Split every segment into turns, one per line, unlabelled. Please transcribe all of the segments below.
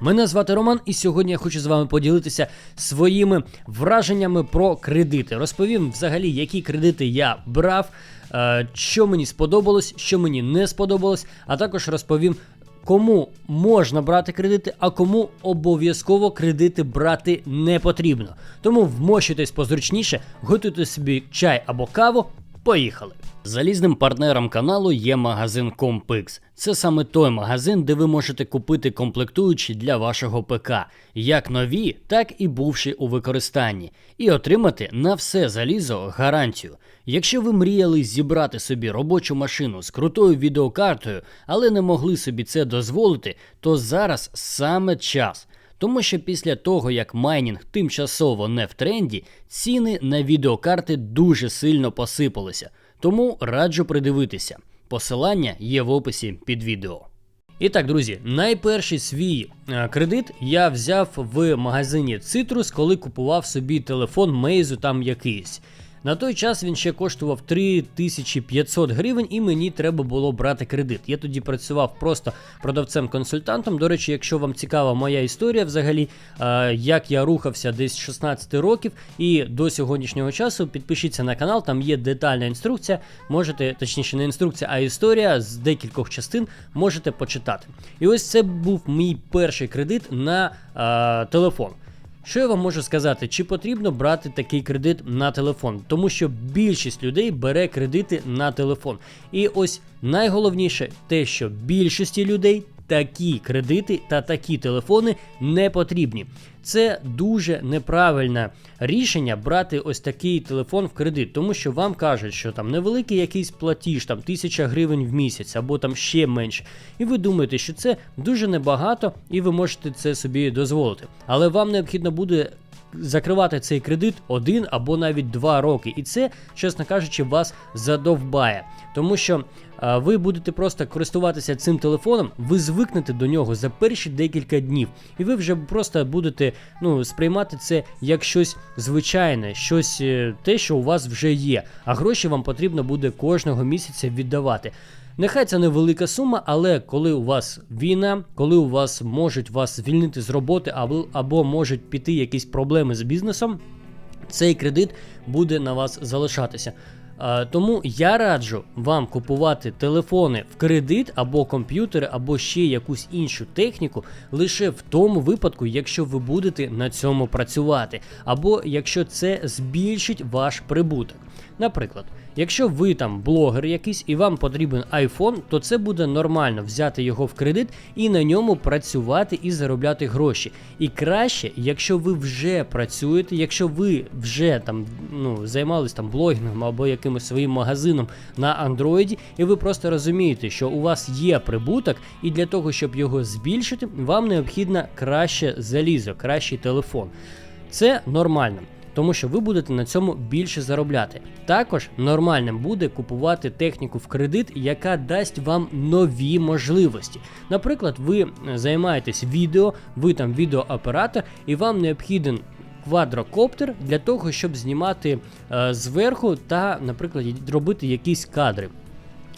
Мене звати Роман, і сьогодні я хочу з вами поділитися своїми враженнями про кредити. Розповім взагалі, які кредити я брав, е, що мені сподобалось, що мені не сподобалось, а також розповім. Кому можна брати кредити, а кому обов'язково кредити брати не потрібно. Тому вмощуйтесь позручніше, готуйте собі чай або каву. Поїхали! Залізним партнером каналу є магазин Compix. Це саме той магазин, де ви можете купити комплектуючі для вашого ПК, як нові, так і бувші у використанні, і отримати на все залізо гарантію. Якщо ви мріяли зібрати собі робочу машину з крутою відеокартою, але не могли собі це дозволити, то зараз саме час. Тому що після того, як майнінг тимчасово не в тренді, ціни на відеокарти дуже сильно посипалися. Тому раджу придивитися. Посилання є в описі під відео. І так, друзі, найперший свій е, кредит я взяв в магазині Citrus, коли купував собі телефон Meizu там якийсь. На той час він ще коштував 3500 гривень, і мені треба було брати кредит. Я тоді працював просто продавцем-консультантом. До речі, якщо вам цікава моя історія, взагалі, е, як я рухався десь 16 років і до сьогоднішнього часу, підпишіться на канал, там є детальна інструкція. Можете, точніше, не інструкція, а історія з декількох частин можете почитати. І ось це був мій перший кредит на е, телефон. Що я вам можу сказати, чи потрібно брати такий кредит на телефон? Тому що більшість людей бере кредити на телефон. І ось найголовніше те, що більшості людей такі кредити та такі телефони не потрібні. Це дуже неправильне рішення брати ось такий телефон в кредит, тому що вам кажуть, що там невеликий якийсь платіж, там тисяча гривень в місяць або там ще менше. І ви думаєте, що це дуже небагато, і ви можете це собі дозволити. Але вам необхідно буде закривати цей кредит один або навіть два роки. І це, чесно кажучи, вас задовбає. Тому що ви будете просто користуватися цим телефоном, ви звикнете до нього за перші декілька днів, і ви вже просто будете ну, сприймати це як щось звичайне, щось е, те, що у вас вже є. А гроші вам потрібно буде кожного місяця віддавати. Нехай це невелика сума, але коли у вас війна, коли у вас можуть вас звільнити з роботи, або, або можуть піти якісь проблеми з бізнесом, цей кредит буде на вас залишатися. Тому я раджу вам купувати телефони в кредит або комп'ютери, або ще якусь іншу техніку лише в тому випадку, якщо ви будете на цьому працювати, або якщо це збільшить ваш прибуток. Наприклад, якщо ви там блогер якийсь і вам потрібен iPhone, то це буде нормально взяти його в кредит і на ньому працювати і заробляти гроші. І краще, якщо ви вже працюєте, якщо ви вже там ну займались там блогінгом або якимось своїм магазином на андроїді, і ви просто розумієте, що у вас є прибуток, і для того, щоб його збільшити, вам необхідно краще залізо, кращий телефон. Це нормально. Тому що ви будете на цьому більше заробляти. Також нормальним буде купувати техніку в кредит, яка дасть вам нові можливості. Наприклад, ви е, займаєтесь відео, ви там відеооператор, і вам необхіден квадрокоптер для того, щоб знімати е, зверху та, наприклад, робити якісь кадри.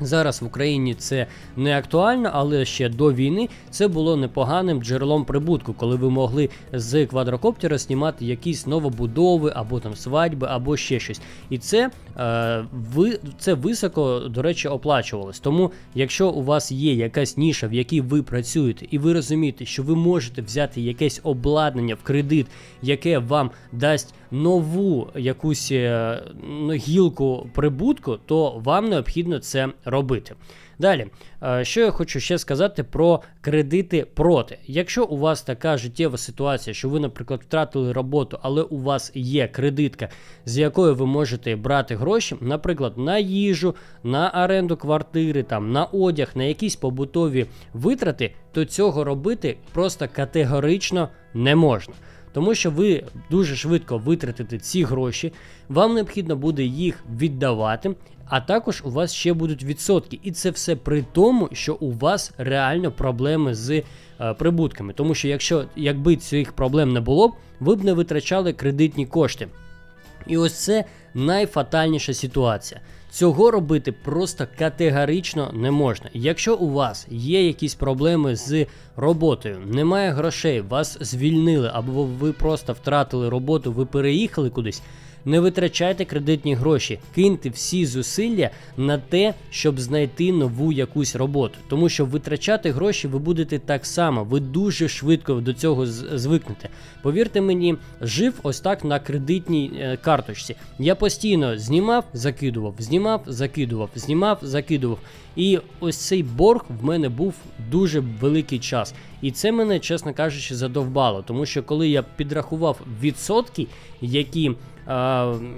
Зараз в Україні це не актуально, але ще до війни це було непоганим джерелом прибутку, коли ви могли з квадрокоптера знімати якісь новобудови або там свадьби, або ще щось. І це е, ви це високо, до речі, оплачувалось. Тому, якщо у вас є якась ніша, в якій ви працюєте, і ви розумієте, що ви можете взяти якесь обладнання в кредит, яке вам дасть нову якусь е, ну, гілку прибутку, то вам необхідно це робити. Далі, е, що я хочу ще сказати про кредити проти. Якщо у вас така життєва ситуація, що ви, наприклад, втратили роботу, але у вас є кредитка, з якою ви можете брати гроші, наприклад, на їжу, на оренду квартири, там на одяг, на якісь побутові витрати, то цього робити просто категорично не можна. Тому що ви дуже швидко витратите ці гроші, вам необхідно буде їх віддавати, а також у вас ще будуть відсотки. І це все при тому, що у вас реально проблеми з е, прибутками. Тому що якщо якби цих проблем не було ви б не витрачали кредитні кошти. І ось це найфатальніша ситуація. Цього робити просто категорично не можна. Якщо у вас є якісь проблеми з роботою, немає грошей, вас звільнили, або ви просто втратили роботу, ви переїхали кудись. Не витрачайте кредитні гроші, киньте всі зусилля на те, щоб знайти нову якусь роботу. Тому що витрачати гроші ви будете так само, ви дуже швидко до цього звикнете. Повірте мені, жив ось так на кредитній е, карточці. Я постійно знімав, закидував, знімав, закидував, знімав, закидував. І ось цей борг в мене був дуже великий час. І це мене, чесно кажучи, задовбало. Тому що коли я підрахував відсотки, які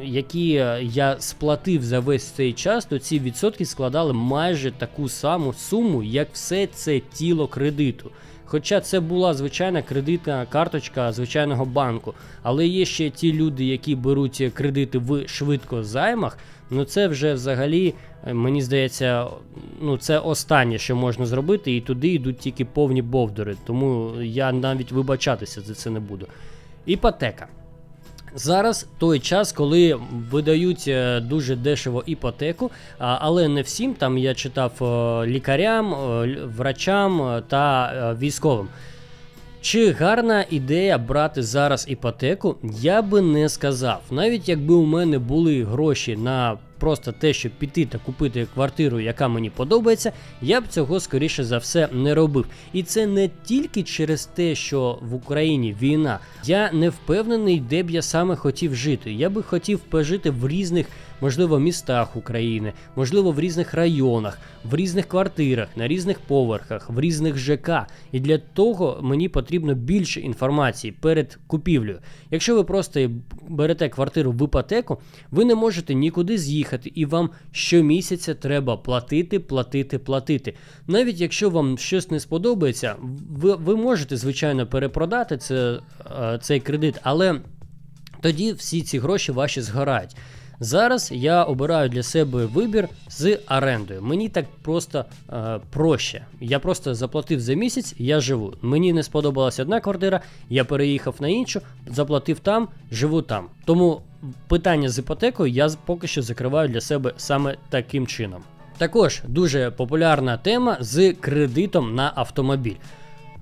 які я сплатив за весь цей час, то ці відсотки складали майже таку саму суму, як все це тіло кредиту. Хоча це була звичайна кредитна карточка звичайного банку, але є ще ті люди, які беруть кредити в швидкозаймах. Ну це вже взагалі, е, мені здається, ну це останнє, що можна зробити, і туди йдуть тільки повні бовдори. Тому я навіть вибачатися за це не буду. Іпотека. Зараз той час, коли видають е, дуже дешево іпотеку, але не всім. Там я читав е, лікарям, е, врачам та військовим. Чи гарна ідея брати зараз іпотеку? Я би не сказав. Навіть якби у мене були гроші на просто те, щоб піти та купити квартиру, яка мені подобається, я б цього скоріше за все не робив. І це не тільки через те, що в Україні війна. Я не впевнений, де б я саме хотів жити. Я би хотів пожити в різних, можливо, містах України, можливо, в різних районах, в різних квартирах, на різних поверхах, в різних ЖК. І для того мені потрібно більше інформації перед купівлею. Якщо ви просто берете квартиру в іпотеку, ви не можете нікуди з'їхати, і вам щомісяця треба платити, платити, платити. Навіть якщо вам щось не сподобається, ви, ви можете, звичайно, перепродати це, е, цей кредит, але тоді всі ці гроші ваші згорають. Зараз я обираю для себе вибір з орендою. Мені так просто е, проще. Я просто заплатив за місяць, я живу. Мені не сподобалася одна квартира, я переїхав на іншу, заплатив там, живу там. Тому питання з іпотекою я поки що закриваю для себе саме таким чином. Також дуже популярна тема з кредитом на автомобіль.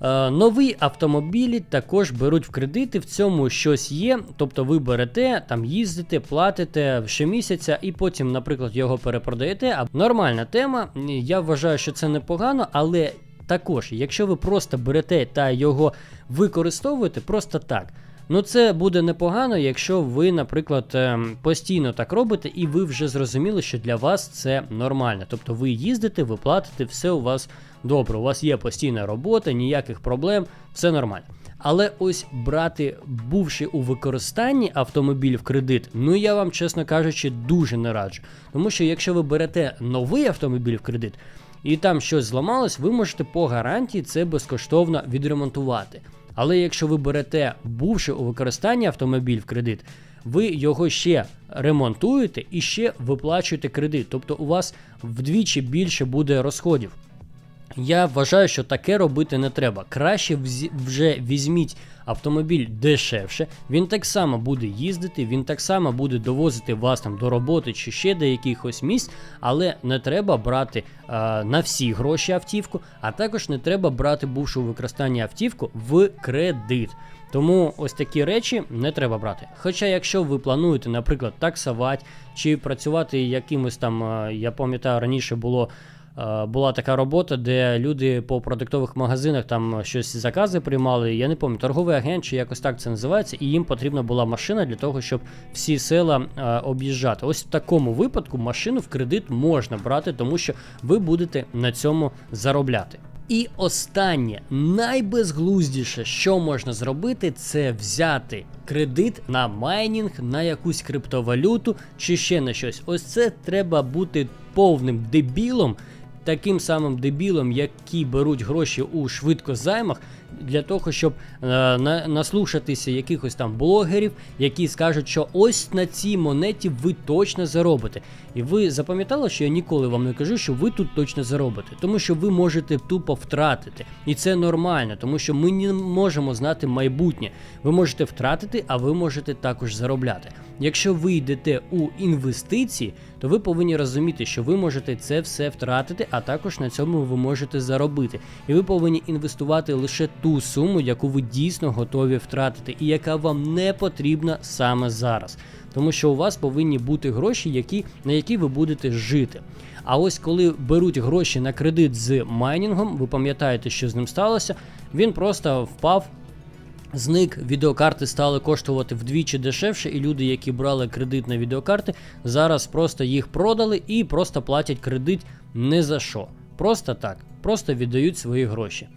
Е, Нові автомобілі також беруть в кредити, в цьому щось є. Тобто ви берете, там їздите, платите щомісяця і потім, наприклад, його перепродаєте. А нормальна тема. Я вважаю, що це непогано, але також, якщо ви просто берете та його використовуєте просто так. Ну, це буде непогано, якщо ви, наприклад, ем, постійно так робите, і ви вже зрозуміли, що для вас це нормально. Тобто ви їздите, ви платите, все у вас добре. У вас є постійна робота, ніяких проблем, все нормально. Але ось брати, бувши у використанні автомобіль в кредит, ну я вам, чесно кажучи, дуже не раджу. Тому що якщо ви берете новий автомобіль в кредит, і там щось зламалось, ви можете по гарантії це безкоштовно відремонтувати. Але якщо ви берете бувши у використанні автомобіль в кредит, ви його ще ремонтуєте і ще виплачуєте кредит. Тобто у вас вдвічі більше буде розходів. Я вважаю, що таке робити не треба. Краще вже візьміть автомобіль дешевше. Він так само буде їздити, він так само буде довозити вас там до роботи чи ще до якихось місць, але не треба брати е, на всі гроші автівку, а також не треба брати бувшу у використанні автівку в кредит. Тому ось такі речі не треба брати. Хоча, якщо ви плануєте, наприклад, таксувати чи працювати якимось там, е, я пам'ятаю, раніше було. Е, Була така робота, де люди по продуктових магазинах там щось закази приймали. Я не пам'ятаю, торговий агент чи якось так це називається, і їм потрібна була машина для того, щоб всі села е, об'їжджати. Ось в такому випадку машину в кредит можна брати, тому що ви будете на цьому заробляти. І останнє, найбезглуздіше, що можна зробити, це взяти кредит на майнінг, на якусь криптовалюту чи ще на щось. Ось це треба бути повним дебілом, таким самим дебілом, які беруть гроші у швидкозаймах. Для того, щоб е, на, наслушатися якихось там блогерів, які скажуть, що ось на цій монеті ви точно заробите. І ви запам'ятали, що я ніколи вам не кажу, що ви тут точно заробите, тому що ви можете тупо втратити. І це нормально, тому що ми не можемо знати майбутнє. Ви можете втратити, а ви можете також заробляти. Якщо ви йдете у інвестиції, то ви повинні розуміти, що ви можете це все втратити, а також на цьому ви можете заробити. І ви повинні інвестувати лише ту суму, яку ви дійсно готові втратити, і яка вам не потрібна саме зараз. Тому що у вас повинні бути гроші, які, на які ви будете жити. А ось коли беруть гроші на кредит з майнінгом, ви пам'ятаєте, що з ним сталося, він просто впав Зник відеокарти стали коштувати вдвічі дешевше, і люди, які брали кредит на відеокарти, зараз просто їх продали і просто платять кредит не за що. Просто так, просто віддають свої гроші.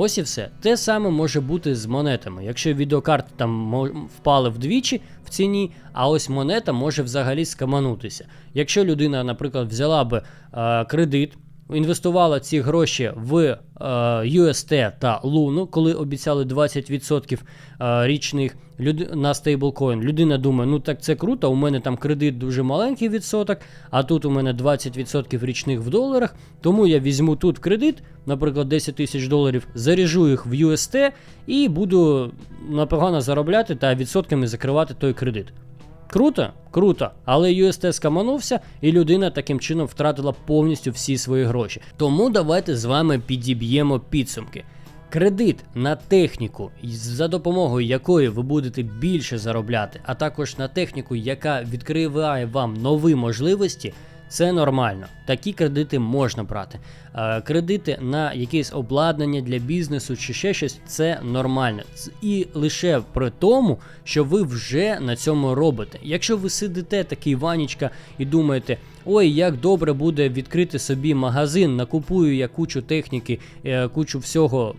Ось і все. Те саме може бути з монетами. Якщо відеокарти там впали вдвічі в ціні, а ось монета може взагалі скаманутися. Якщо людина, наприклад, взяла би е, кредит, інвестувала ці гроші в е, UST та Луну, коли обіцяли 20% е, річних на стейблкоін. Людина думає, ну так це круто, у мене там кредит дуже маленький відсоток, а тут у мене 20% річних в доларах, тому я візьму тут кредит, наприклад, 10 тисяч доларів, заряжу їх в UST і буду непогано заробляти та відсотками закривати той кредит. Круто, круто, але UST скаманувся, і людина таким чином втратила повністю всі свої гроші. Тому давайте з вами підіб'ємо підсумки. Кредит на техніку, за допомогою якої ви будете більше заробляти, а також на техніку, яка відкриває вам нові можливості, це нормально. Такі кредити можна брати. Е, Кредити на якесь обладнання для бізнесу чи ще щось це нормально. І лише при тому, що ви вже на цьому робите. Якщо ви сидите такий ванічка і думаєте, ой, як добре буде відкрити собі магазин, накупую я кучу техніки, е, кучу всього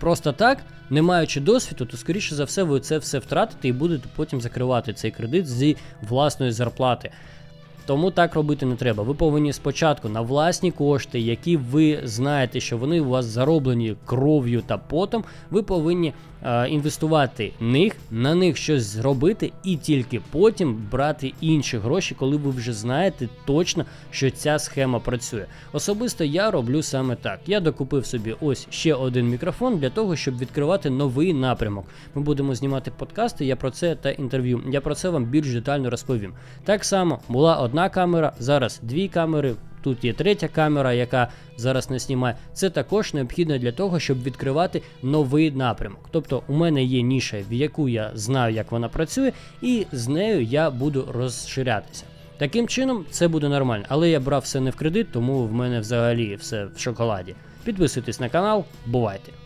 просто так, не маючи досвіду, то скоріше за все ви це все втратите і будете потім закривати цей кредит зі власної зарплати. Тому так робити не треба. Ви повинні спочатку на власні кошти, які ви знаєте, що вони у вас зароблені кров'ю та потом, ви повинні інвестувати них, на них щось зробити, і тільки потім брати інші гроші, коли ви вже знаєте точно, що ця схема працює. Особисто я роблю саме так. Я докупив собі ось ще один мікрофон для того, щоб відкривати новий напрямок. Ми будемо знімати подкасти. Я про це та інтерв'ю. Я про це вам більш детально розповім. Так само була одна камера, зараз дві камери. Тут є третя камера, яка зараз не знімає. Це також необхідно для того, щоб відкривати новий напрямок. Тобто, у мене є ніша, в яку я знаю, як вона працює, і з нею я буду розширятися. Таким чином, це буде нормально. Але я брав все не в кредит, тому в мене взагалі все в шоколаді. Підписуйтесь на канал, бувайте!